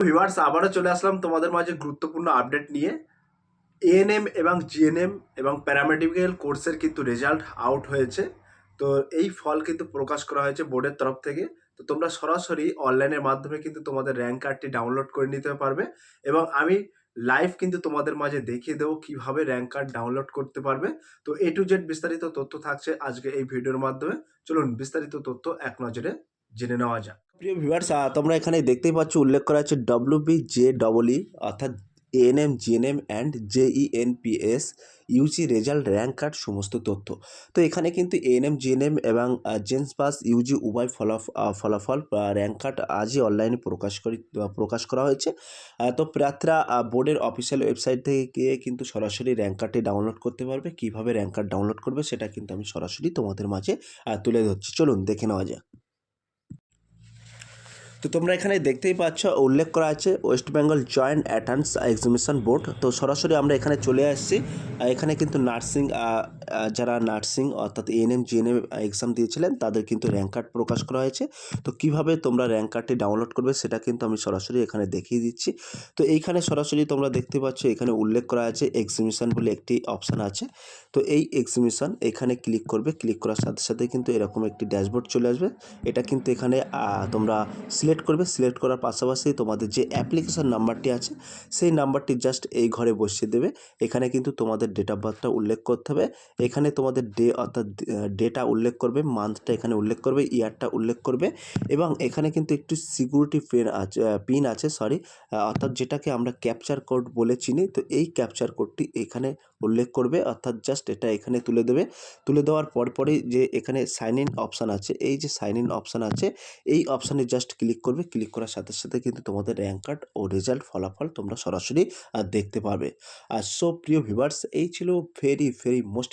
Viewers আবারও চলে আসলাম তোমাদের মাঝে গুরুত্বপূর্ণ আপডেট নিয়ে। এএনএম এবং জিএনএম এবং প্যারামেডিক্যাল কোর্সের কিন্তু রেজাল্ট আউট হয়েছে। তো এই ফল কিন্তু প্রকাশ করা হয়েছে বোর্ডের তরফ থেকে। তো তোমরা সরাসরি অনলাইনের মাধ্যমে কিন্তু তোমাদের র্যাঙ্ক কার্ডটি ডাউনলোড করে নিতে পারবে এবং আমি লাইভ কিন্তু তোমাদের মাঝে দেখিয়ে দেবো কীভাবে র্যাঙ্ক কার্ড ডাউনলোড করতে পারবে। তো এ টু জেড বিস্তারিত তথ্য থাকছে আজকে এই ভিডিওর মাধ্যমে। চলুন বিস্তারিত তথ্য এক নজরে জেনে নেওয়া যাক। প্রিয় ভিউয়ার্স তোমরা এখানে দেখতেই পাচ্ছ, উল্লেখ করা আছে W B J double E অর্থাৎ ANM GNM and JENPAS UG result rank card সমস্ত তথ্য। তো এখানে কিন্তু এএনএম জিএনএম এবং জেন্স পাস ইউজি উভয় ফলাফ ফলাফল র্যাঙ্ক কার্ড আজই অনলাইনে প্রকাশ করি প্রকাশ করা হয়েছে। তো প্রার্থীরা বোর্ডের অফিসিয়াল ওয়েবসাইট থেকে গিয়ে কিন্তু সরাসরি র্যাঙ্ক কার্ডটি ডাউনলোড করতে পারবে। কীভাবে র্যাঙ্ক কার্ড ডাউনলোড করবে সেটা কিন্তু আমি সরাসরি তোমাদের মাঝে তুলে ধরছি। চলুন দেখে নেওয়া যাক। তো তোমরা এখানে দেখতেই পাচ্ছ, উল্লেখ করা আছে West Bengal joint entrance examination board তো সরাসরি আমরা এখানে চলে আসছি। এখানে কিন্তু নার্সিং যারা নার্সিং অর্থাৎ এএনএম জিএনএম এক্সাম দিয়েছিলেন, তাদের কিন্তু র্যাঙ্ক কার্ড প্রকাশ করা হয়েছে। তো কীভাবে তোমরা র্যাঙ্ক কার্ডটি ডাউনলোড করবে সেটা কিন্তু আমি সরাসরি এখানে দেখিয়ে দিচ্ছি। তো এইখানে সরাসরি তোমরা দেখতে পাচ্ছ, এখানে উল্লেখ করা আছে এক্সিবিশন বলে একটি অপশান আছে। তো এই এক্সিবিশন এখানে ক্লিক করবে ক্লিক করার সাথে সাথে কিন্তু এরকম একটি ড্যাশবোর্ড চলে আসবে। এটা কিন্তু এখানে তোমরা সিলেক্ট করবে। সিলেক্ট করার পাশাপাশি তোমাদের যে অ্যাপ্লিকেশন নাম্বারটি আছে, সেই নাম্বারটি জাস্ট এই ঘরে বসিয়ে দেবে। এখানে কিন্তু তোমাদের ডেট অফ বার্থটা উল্লেখ করতে হবে। এখানে তোমাদের ডে অর্থাৎ ডেটা উল্লেখ করবে মান্থটা এখানে উল্লেখ করবে ইয়ারটা উল্লেখ করবে এবং এখানে কিন্তু একটু সিকিউরিটি পেন আছে পিন আছে সরি অর্থাৎ যেটাকে আমরা ক্যাপচার কোড বলে চিনি, তো এই ক্যাপচার কোডটি এখানে উল্লেখ করবে, অর্থাৎ জাস্ট এটা এখানে তুলে দেবে। তুলে দেওয়ার পরপরই যে এখানে সাইন ইন অপশান আছে, এই যে সাইন ইন অপশান আছে, এই অপশানে জাস্ট ক্লিক করবে ক্লিক করার সাথে সাথে কিন্তু তোমাদের র্যাঙ্ক কার্ড ও রেজাল্ট ফলাফল তোমরা সরাসরি দেখতে পাবে আর সো প্রিয় ভিভার্স এই ছিল very very most